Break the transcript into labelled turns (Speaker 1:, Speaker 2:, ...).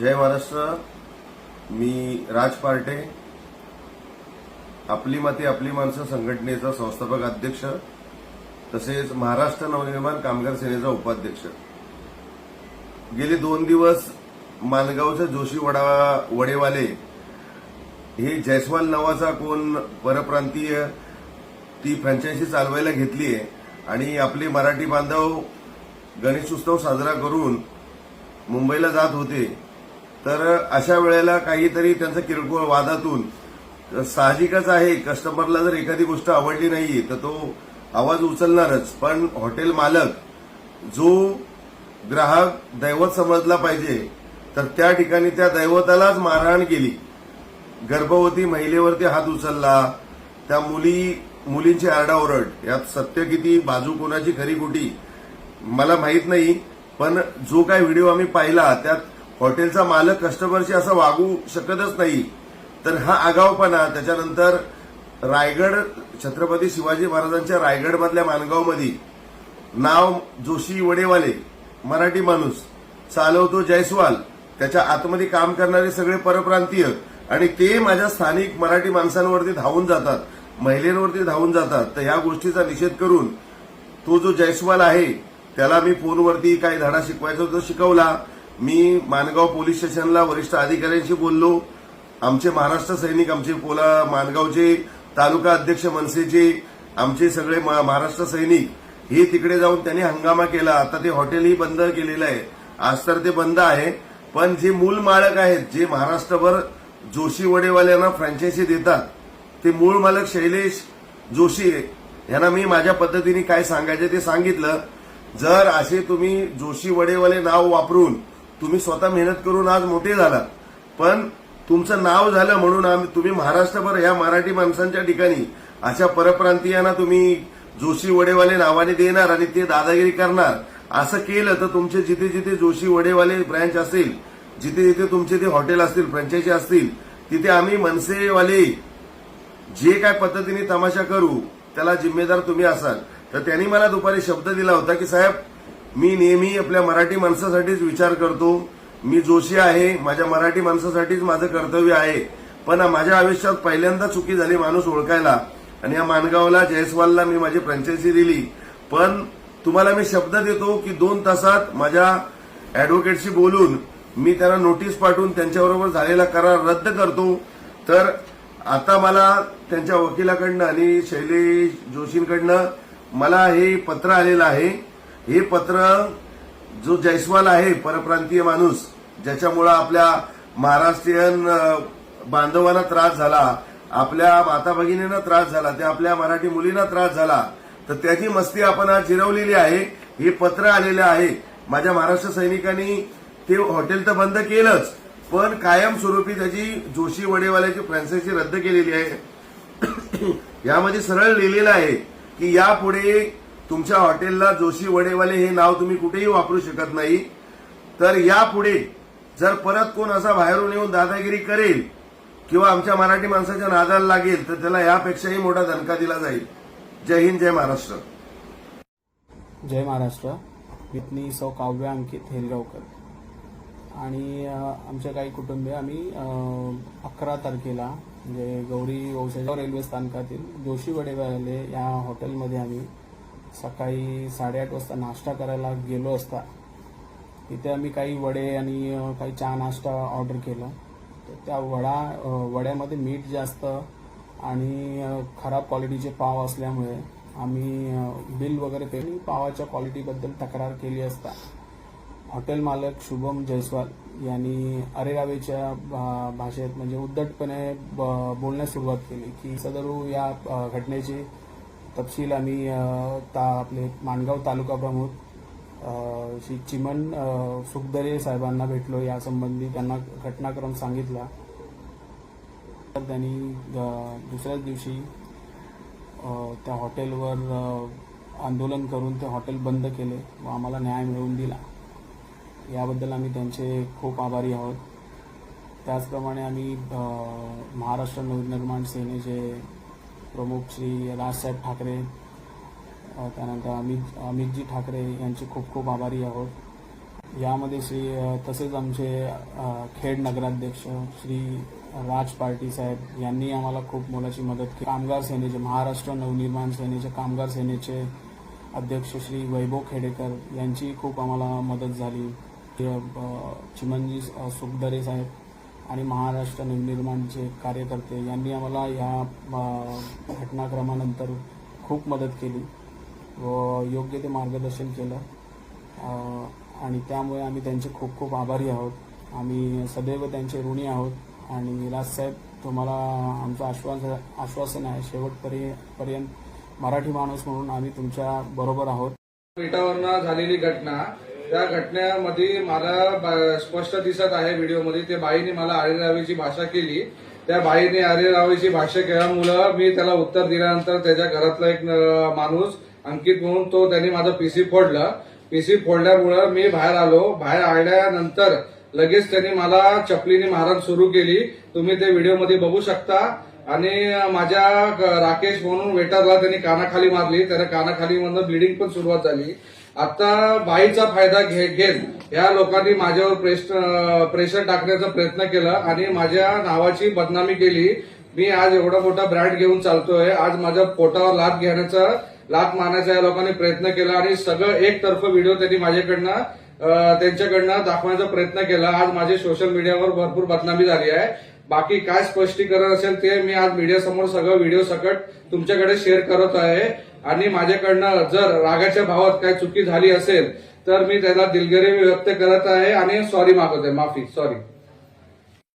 Speaker 1: जय महाराष्ट्र मी राज Partey. आपली माती आपली माणसं संघटनेचा संस्थापक अध्यक्ष तसेच महाराष्ट्र नवनिर्माण कामगार सेनेचा उपाध्यक्ष. गेले दोन दिवस मानगावचे जोशी वडा वडेवाले हे जयस्वाल नावाचा कोण परप्रांतीय ती फ्रँचायझी चालवायला घेतली आहे. आणि आपले मराठी बांधव गणेश उत्सव साजरा करून मुंबईला जात होते. तर अशा वेळेला काहीतरी त्यांचं किरकोळ वादातून साहजिकच आहे कस्टमरला जर एखादी गोष्ट आवडली नाही तर तो आवाज उचलणारच. पण हॉटेल मालक जो ग्राहक दैवत समजला पाहिजे तर त्या ठिकाणी त्या दैवतालाच मारहाण केली. गर्भवती महिलेवरती हात उचलला त्या मुली मुलींची आरडाओरड यात सत्य किती बाजू कोणाची खरी कुटी मला माहीत नाही पण जो काय व्हिडिओ आम्ही पाहिला त्यात हॉटेलचा मालक कस्टमरशी असं वागू शकतच नाही. तर हा आगावपणा त्याच्यानंतर रायगड छत्रपती शिवाजी महाराजांच्या रायगडमधल्या मानगावमध्ये. नाव जोशी वडेवाले मराठी माणूस चालवतो जयस्वाल त्याच्या आतमध्ये काम करणारे सगळे परप्रांतीय आणि ते माझ्या स्थानिक मराठी माणसांवरती धावून जातात महिलेंवरती धावून जातात. तर ह्या गोष्टीचा निषेध करून तो जो जयस्वाल आहे त्याला मी फोनवरती काही धडा शिकवायचा तो शिकवला. मी मानगाव पोलीस स्टेशनला वरिष्ठ अधिकाऱ्यांशी बोललो. आमचे महाराष्ट्र सैनिक आमचे पोला मानगावचे तालुका अध्यक्ष मनसेचे आमचे सगळे महाराष्ट्र सैनिक हे तिकडे जाऊन त्यांनी हंगामा केला. आता ते हॉटेलही बंद केलेलं आहे. आज तर ते बंद आहे. पण जे मूल मालक आहेत जे महाराष्ट्रभर जोशी वडेवाल्यांना फ्रँचायझी देतात ते मूळ मालक शैलेश जोशी यांना मी माझ्या पद्धतीने काय सांगायचे ते सांगितलं. जर असे तुम्ही जोशी वडेवाले नाव वापरून तुम्ही स्वतः मेहनत करून आज मोठे झालात. पण तुमचं नाव झालं म्हणून आम्ही तुम्ही महाराष्ट्रभर या मराठी माणसांच्या ठिकाणी अशा परप्रांतीयांना तुम्ही जोशी वडेवाले नावाने देणार आणि ते दादागिरी करणार. असं केलं तर तुमचे जिथे जिथे जोशी वडेवाले ब्रँच असेल जिथे जिथे तुमचे ते हॉटेल असतील फ्रँचायझी असतील तिथे आम्ही मनसेवाले जे काय पद्धतीने तमाशा करू त्याला जिम्मेदार तुम्ही असाल. तर त्यांनी मला दुपारी शब्द दिला होता की साहेब मी नेहमी आपल्या मराठी माणसासाठीच विचार करतो. मी जोशी आहे माझ्या मराठी माणसासाठीच माझं कर्तव्य आहे. पण माझ्या आयुष्यात पहिल्यांदा चुकी झाली माणूस ओळखायला. आणि या मानगावला जयस्वालला मी माझी फ्रँचायझी दिली. पण तुम्हाला मी शब्द देतो की दोन तासात माझ्या अॅडव्होकेटशी बोलून मी त्यांना नोटीस पाठवून त्यांच्याबरोबर झालेला करार रद्द करतो. तर आता मला त्यांच्या वकिलाकडनं आणि शैलेश जोशींकडनं मला हे पत्र आलेलं आहे. हे पत्र जो जयस्वाल आहे परप्रांतीय माणूस ज्याच्यामुळं आपल्या महाराष्ट्रीयन बांधवांना त्रास झाला आपल्या माता भगिनींना त्रास झाला त्या आपल्या मराठी मुलींना त्रास झाला तर त्याची मस्ती आपण आज जिरवलेली आहे. हे पत्र आलेलं आहे. माझ्या महाराष्ट्र सैनिकांनी ते हॉटेल तर बंद केलंच पण कायमस्वरूपी त्याची जोशी वडेवाल्याची फ्रँचायझी रद्द केलेली आहे. यामध्ये सरळ लिहिलेलं आहे की यापुढे तुमच्या हॉटेलला जोशी वडेवाले हे नाव तुम्ही कुठेही वापरू शकत नाही. तर यापुढे जर परत कोण असा बाहेरून येऊन दादागिरी करेल किंवा आमच्या मराठी माणसाच्या नादाला लागेल तर त्याला यापेक्षाही मोठा दणका दिला जाईल. जय हिंद जय महाराष्ट्र.
Speaker 2: जय महाराष्ट्र. मी सौ काव्य अंकित हेलगावकर. आणि आमच्या काही कुटुंबीय आम्ही अकरा तारखेला म्हणजे गौरी वंशाच्या रेल्वे स्थानकातील जोशी वडेवाले या हॉटेलमध्ये आम्ही सकाळी साडेआठ वाजता नाश्ता करायला गेलो असता तिथे आम्ही काही वडे आणि काही चहा नाश्ता ऑर्डर केला. तर त्या वडा वड्यामध्ये मीठ जास्त आणि खराब क्वालिटीचे पाव असल्यामुळे आम्ही बिल वगैरे पे पावाच्या क्वालिटीबद्दल तक्रार केली असता. हॉटेल मालक शुभम जयस्वाल यांनी अरेरावेच्या भा- भाषेत म्हणजे उद्धटपणे ब- बोलण्यास सुरुवात केली की सदरू या घटनेची तपशील आम्ही ता आपले माणगाव तालुका प्रमुख श्री चिमन सुखदरे साहेबांना भेटलो. यासंबंधी त्यांना घटनाक्रम सांगितला. तर त्यांनी दुसऱ्याच दिवशी त्या हॉटेलवर आंदोलन करून ते हॉटेल बंद केले व आम्हाला न्याय मिळवून दिला. याबद्दल आम्ही त्यांचे खूप आभारी आहोत. त्याचप्रमाणे आम्ही महाराष्ट्र नवनिर्माण सेनेचे प्रमुख श्री राजसाहेब ठाकरे त्यानंतर अमित अमितजी ठाकरे यांचे खूप खूप आभारी आहोत. यामध्ये श्री तसेच आमचे खेड नगराध्यक्ष श्री राज पार्टी साहेब यांनी आम्हाला खूप मोलाची मदत केली. कामगार सेनेचे महाराष्ट्र नवनिर्माण सेनेचे कामगार सेनेचे अध्यक्ष श्री वैभव खेडेकर यांची खूप आम्हाला मदत झाली. ते, सुखदरे साहेब आणि महाराष्ट्र नवनिर्माणचे कार्यकर्ते यांनी आम्हाला या घटनाक्रमानंतर खूप मदत केली व योग्य ते मार्गदर्शन केलं. आणि त्यामुळे आम्ही त्यांचे खूप खूप आभारी आहोत. आम्ही सदैव त्यांचे ऋणी आहोत आणि राजसाहेब तुम्हाला आमचं आश्वासन आश्वासन आहे शेवटपर्यंत पर्यंत मराठी माणूस म्हणून आम्ही तुमच्या बरोबर आहोत.
Speaker 3: पेटावरनं झालेली घटना त्या घटनेमध्ये मला स्पष्ट दिसत आहे व्हिडिओमध्ये. त्या बाईने मला आरेरावीची भाषा केली. त्या बाईने आरेरावीची भाषा केल्यामुळं मी त्याला उत्तर दिल्यानंतर त्याच्या घरातला एक माणूस अंकित म्हणून तो त्यांनी माझं पीसी फोडलं. पीसी फोडल्यामुळं मी बाहेर आलो. बाहेर आल्यानंतर लगेच त्यांनी मला चपलीने मारण सुरू केली. तुम्ही ते व्हिडिओमध्ये बघू शकता. आणि माझ्या राकेश म्हणून वेटरला त्यांनी कानाखाली मारली. त्याला कानाखाली मधनं ब्लिडिंग पण सुरुवात झाली. आता बाईचा फायदा घे घेत या लोकांनी माझ्यावर प्रेशर प्रेशर टाकण्याचा प्रयत्न केला आणि माझ्या नावाची बदनामी केली. मी आज एवढा मोठा ब्रँड घेऊन चालतोय. आज माझ्या पोटावर लाभ घेण्याचा लाभ मारण्याचा या लोकांनी प्रयत्न केला आणि सगळं एकतर्फ व्हिडिओ त्यांनी माझ्याकडनं त्यांच्याकडनं दाखवण्याचा प्रयत्न केला. आज माझे सोशल मीडियावर भरपूर बदनामी झाली आहे. बाकी काय स्पष्टीकरण असेल ते मी आज मीडियासमोर सगळं व्हिडिओ सकट तुमच्याकडे शेअर करत आहे. आणि माझ्याकडनं जर रागाच्या भावात काय चुकी झाली असेल तर मी त्याला दिलगिरी व्यक्त करत आहे. आणि सॉरी मागत आहे माफी सॉरी